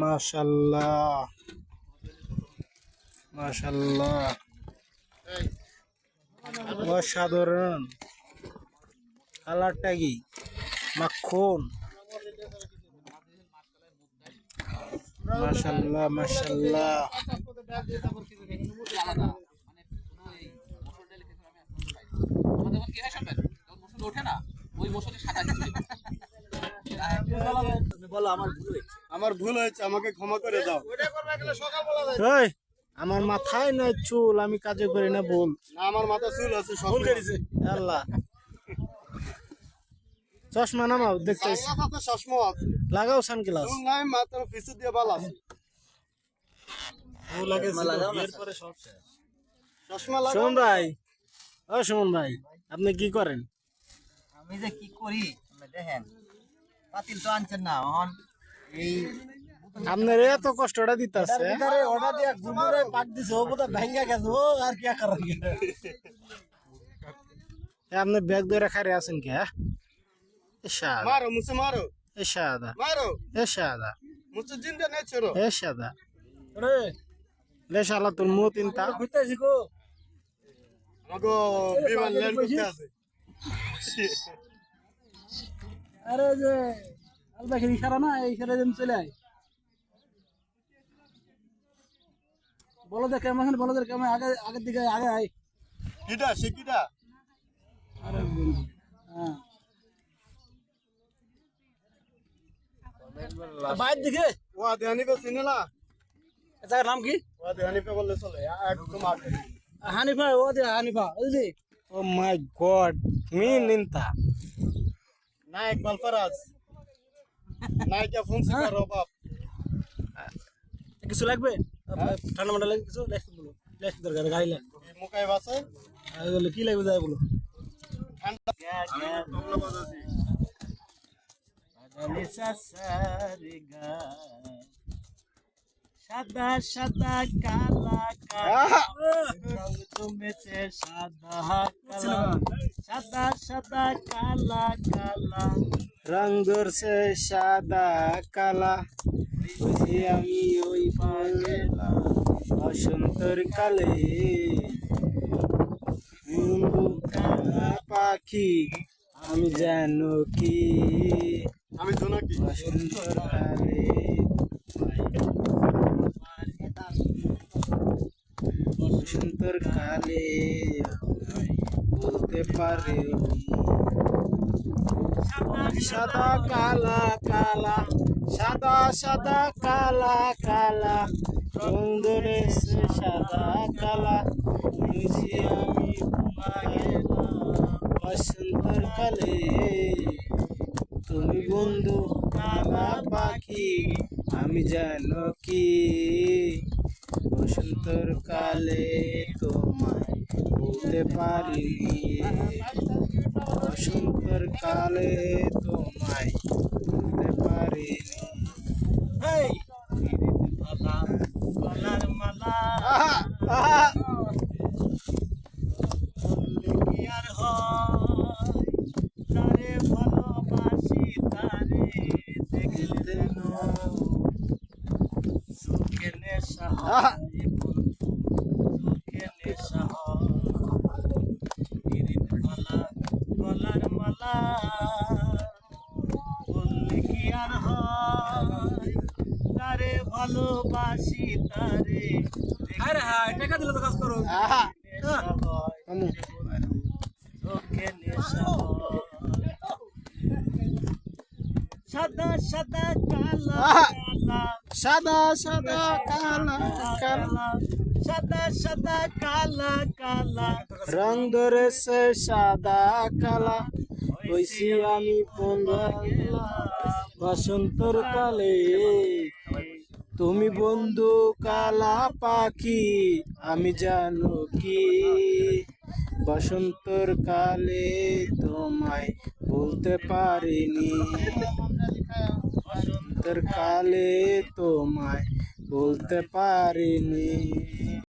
মাশাল্লাহ মাশাল্লাহ অসাধারণ। কালারটা কি? মাখন। মাশাল্লাহ মাশাল্লাহ আমার ভুল হয়েছে আমাকে ক্ষমা করে দাও। আমার মাথায় নাই চুল আমি কাজে করি না বল না আমার মাথা চুল আছে ভুল করেছে। আল্লাহ। চশমা নামাও দেখতেছি। চশমা আছে। লাগাও সানগ্লাস চুল নাই মাত্র পিছু দিয়ে বাল আছে। ও লাগে চশমা লাগা সুমন ভাই ও সুমন ভাই আপনি কি করেন? আমি যে কি করি আপনি দেখেন পাতিল তো আনছেন না এখন এই আপনার এত কষ্টটা দিতেছে। অর্ডার দিয়া গুমরে পাক দিছে ও বোধহয় ভেঙ্গা গেছে ও আর কি করার আপনি ব্যাগ ধরে খারে আছেন কে হ্যাঁ? মারো মুছে মারো। আরে যে ইশারা না ইশারা চলে আয় বলদের কেমন বলদের কেমন আগে আগের দিকে আগে আয় কিটা সে কিটা আরে হ্যাঁ বাইরের দিকে। ও দেহানিকে চিনে না? নাম কি? ও দেহানিকে বললে চলে একদম আগে। হানিফা ও দে হানিফা বুঝলি ও মাই গড মি নিন্তা। নায়ক বালফারাজ। নায়িকা ফোন সিকার বাপ কিছু লাগবে? ঠান্ডা মান্ডা লাগবে কিছু? লেখ বলো লেখ দরকার গাড়ি লেখ মুকাই বাসে কি লাগবে যাই বলো। ঠান্ডা সাদা সাদা কালা কালা। রং সাদা সাদা সাদা কালা কালা। রং ধরছে সাদা কালা। বুঝি আমি ওই পাগলা। বসন্তর কালে পাখি। আমি জানো কি? আমি জোনাকি বসন্তর কালে বসন্তর কালে বলতে পারে সাদা কালা কালা, সাদা সাদা কালা কালা রং সাদা কালা, বুঝি আমি বসন্তর কালে তুমি বন্ধু কালা পাখি আমি জানো কি? বসন্তর কালে তোমায় বলতে পারিনি। বসন্তর কালে তোমায় বলতে পারিনি। গলার আহা আহা বললে কি আর হয় তারে ভালোবাসি তারে দেখলে সুখে নেশা হয় বন্ধু সুখে নেশা হয় পিরিত মালা গলার মালা বললে কি আর হয় তারে ভালোবাসি তারে। আরে হ্যাঁ টাকা দিলে তো কাজ করো। সাদা সাদা কালা সাদা সাদা কালা কালা। সাদা সাদা কালা কালা। রং ধরেছে সাদা কালা। হইছি আমি পনেরো বসন্তর কালে তুমি বন্ধু কালা পাখি, আমি জানো কি? বসন্তর কালে তোমায় বলতে পারিনি। বসন্তর কালে তোমায় বলতে পারিনি।